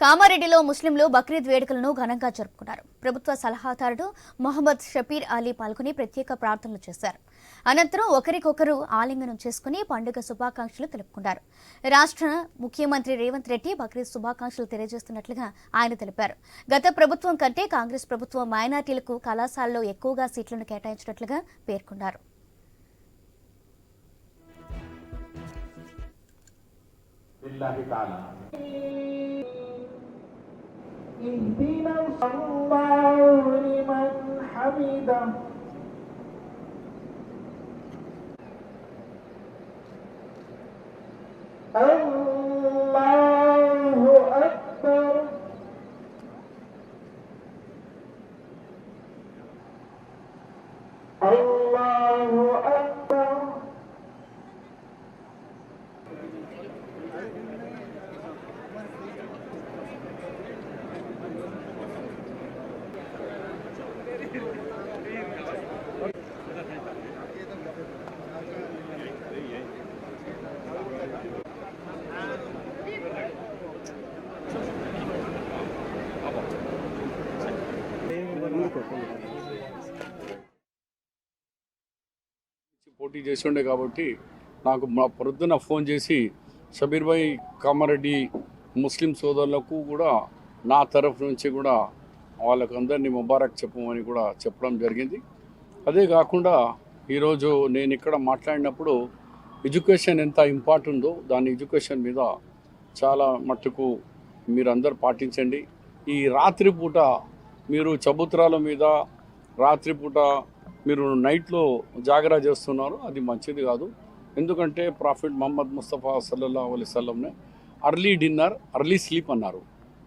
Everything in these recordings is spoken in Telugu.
కామారెడ్డిలో ముస్లింలు బక్రీద్ వేడుకలను ఘనంగా జరుపుకున్నారు. ప్రభుత్వ సలహాదారుడు మొహమ్మద్ షబీర్ అలీ పాల్గొని ప్రత్యేక ప్రార్థనలు చేశారు. అనంతరం ఒకరికొకరు ఆలింగనం చేసుకుని పండుగ శుభాకాంక్షలు తెలుపుకున్నారు. రాష్ట్ర ముఖ్యమంత్రి రేవంత్ రెడ్డి బక్రీద్ శుభాకాంక్షలు తెలియజేస్తున్నట్లుగా ఆయన తెలిపారు. గత ప్రభుత్వం కంటే కాంగ్రెస్ ప్రభుత్వం మైనార్టీలకు కళాశాలలో ఎక్కువగా సీట్లను కేటాయించినట్లుగా పేర్కొన్నారు. اهدنا الله لمن حمده. الله పోటీ చేసి ఉండే కాబట్టి నాకు మా పొద్దున ఫోన్ చేసి షబీర్భాయ్ కామారెడ్డి ముస్లిం సోదరులకు కూడా నా తరఫు నుంచి కూడా వాళ్ళకు అందరినీ ముబారక్ చెప్పమని కూడా చెప్పడం జరిగింది. అదే కాకుండా ఈరోజు నేను ఇక్కడ మాట్లాడినప్పుడు ఎడ్యుకేషన్ ఎంత ఇంపార్టెంట్ ఉందో దాని ఎడ్యుకేషన్ మీద చాలా మట్టుకు మీరు అందరు పాటించండి. ఈ రాత్రిపూట మీరు చబుత్రాల మీద రాత్రిపూట మీరు నైట్లో జాగరా చేస్తున్నారు అది మంచిది కాదు. ఎందుకంటే ప్రాఫిట్ మహమ్మద్ ముస్తఫా సల్లల్లా అలీ సల్లంనే అర్లీ డిన్నర్ అర్లీ స్లీప్ అన్నారు.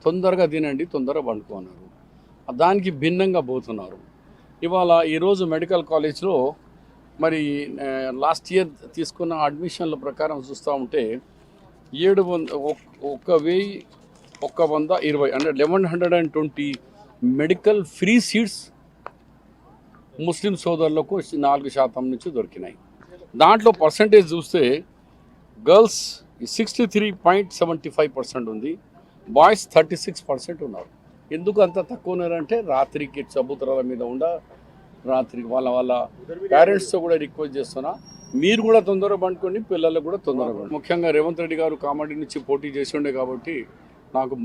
తొందరగా తినండి తొందరగా పండుకో అన్నారు దానికి భిన్నంగా పోతున్నారు. ఇవాళ ఈరోజు మెడికల్ కాలేజ్లో మరి లాస్ట్ ఇయర్ తీసుకున్న అడ్మిషన్ల ప్రకారం చూస్తూ ఉంటే ఏడు వంద ఒక్క ఒక వెయ్యి ఒక్క వంద ఇరవై అంటే eleven hundred and twenty medical free seats Muslim సోదరులకు నాలుగు శాతం నుంచి దొరికినాయి. దాంట్లో పర్సంటేజ్ చూస్తే girls sixty three point seventy five percent ఉంది బాయ్స్ థర్టీ సిక్స్ పర్సెంట్ ఉన్నారు. ఎందుకు అంత తక్కువ ఉన్నారంటే రాత్రికి చబుతరాల మీద ఉండ రాత్రికి వాళ్ళ వాళ్ళ పేరెంట్స్తో కూడా రిక్వెస్ట్ చేస్తున్నా. మీరు కూడా తొందరగా పండుకోండి పిల్లలకు కూడా తొందరగా ముఖ్యంగా రేవంత్ రెడ్డి గారు కామెడీ నుంచి పోటీ చేసి ఉండే కాబట్టి నాకు